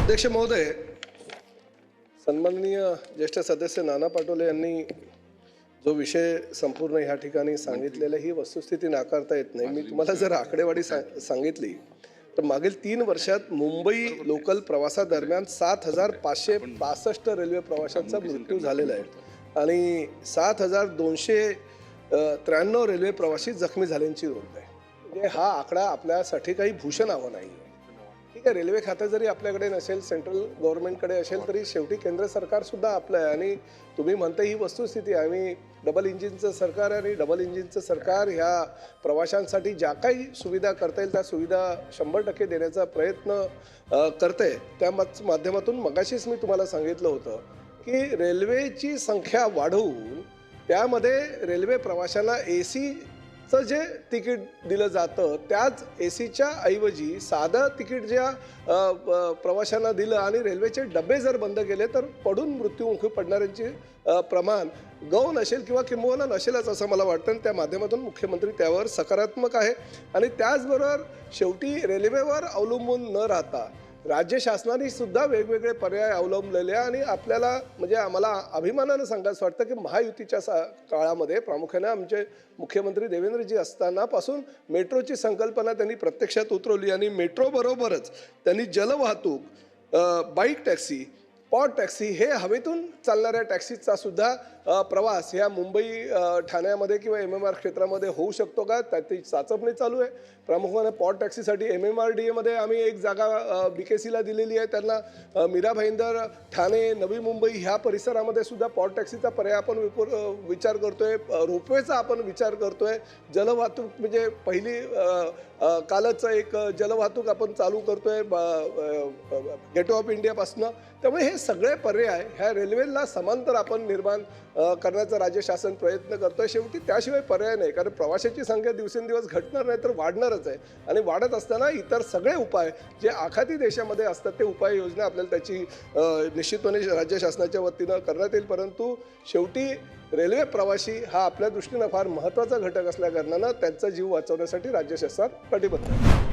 अध्यक्ष महोदय सन्माननीय ज्येष्ठ सदस्य नाना पाटोले यांनी जो विषय संपूर्ण ह्या ठिकाणी सांगितलेला ही वस्तुस्थिती नाकारता येत नाही. मी तुम्हाला जर आकडेवारी सा- सांगितली तर मागील तीन वर्षात मुंबई लोकल प्रवासादरम्यान सात हजार पाचशे पासष्ट रेल्वे प्रवाशांचा मृत्यू झालेला आहे आणि सात हजार दोनशे त्र्याण्णव रेल्वे प्रवासी जखमी झाल्यांची नोंद आहे. म्हणजे हा आकडा आपल्यासाठी काही भूषण हवा नाही. आहे ठीक आहे रेल्वे खातं जरी आपल्याकडे नसेल सेंट्रल गव्हर्नमेंटकडे असेल तरी शेवटी केंद्र सरकार सुद्धा आपलं आहे. आणि तुम्ही म्हणता ही वस्तुस्थिती आहे. आम्ही डबल इंजिनचं सरकार आहे आणि डबल इंजिनचं सरकार ह्या प्रवाशांसाठी ज्या काही सुविधा करता येईल त्या सुविधा शंभर टक्के देण्याचा प्रयत्न करते त्या माध्यमातून मगाशीच मी तुम्हाला सांगितलं होतं की रेल्वेची संख्या वाढवून त्यामध्ये रेल्वे प्रवाशांना ए सी चं जे तिकीट दिलं जातं त्याच ए सीच्या ऐवजी साधं तिकीट ज्या प्रवाशांना दिलं आणि रेल्वेचे डबे जर बंद केले तर पडून मृत्यूमुखी पडणाऱ्यांचे प्रमाण गौण असेल किंवा किंबहुना नसेलच असं मला वाटतं. आणि त्या माध्यमातून मुख्यमंत्री त्यावर सकारात्मक आहे. आणि त्याचबरोबर शेवटी रेल्वेवर अवलंबून न राहता राज्य शासनाने सुद्धा वेगवेगळे पर्याय अवलंबलेले आणि आपल्याला म्हणजे आम्हाला अभिमानानं सांगायचं वाटतं की महायुतीच्या सा काळामध्ये प्रामुख्याने आमचे मुख्यमंत्री देवेंद्रजी असतानापासून मेट्रोची संकल्पना त्यांनी प्रत्यक्षात उतरवली आणि मेट्रोबरोबरच त्यांनी जलवाहतूक बाईक टॅक्सी पॉट टॅक्सी हे हवेतून चालणाऱ्या टॅक्सीचा सुद्धा प्रवास ह्या मुंबई ठाण्यामध्ये किंवा एम एम आर क्षेत्रामध्ये होऊ शकतो का? त्याची चाचपणी चालू आहे. प्रामुख्याने पॉट टॅक्सीसाठी एम एम आर डी एमध्ये आम्ही एक जागा बी के सीला दिलेली आहे. त्यांना मीरा भाईंदर ठाणे नवी मुंबई ह्या परिसरामध्ये सुद्धा पॉट टॅक्सीचा पर्याय आपण विपुर विचार करतोय. रोपवेचा आपण विचार करतोय. जलवाहतूक म्हणजे पहिली कालच एक जलवाहतूक आपण चालू करतोय गेटवे ऑफ इंडियापासनं. त्यामुळे हे सगळे पर्याय ह्या रेल्वेला समांतर आपण निर्माण करण्याचा राज्य शासन प्रयत्न करतोय. शेवटी त्याशिवाय पर्याय नाही. कारण प्रवाशाची संख्या दिवसेंदिवस घटणार नाही तर वाढणारच आहे. आणि वाढत असताना इतर सगळे उपाय जे आखाती देशामध्ये असतात ते उपाययोजना आपल्याला त्याची निश्चितपणे राज्य शासनाच्या वतीनं करण्यात येईल. परंतु शेवटी रेल्वे प्रवासी हा आपल्या दृष्टीनं फार महत्त्वाचा घटक असल्याकारणानं त्यांचा जीव वाचवण्यासाठी राज्य शासन कटिबद्ध आहे.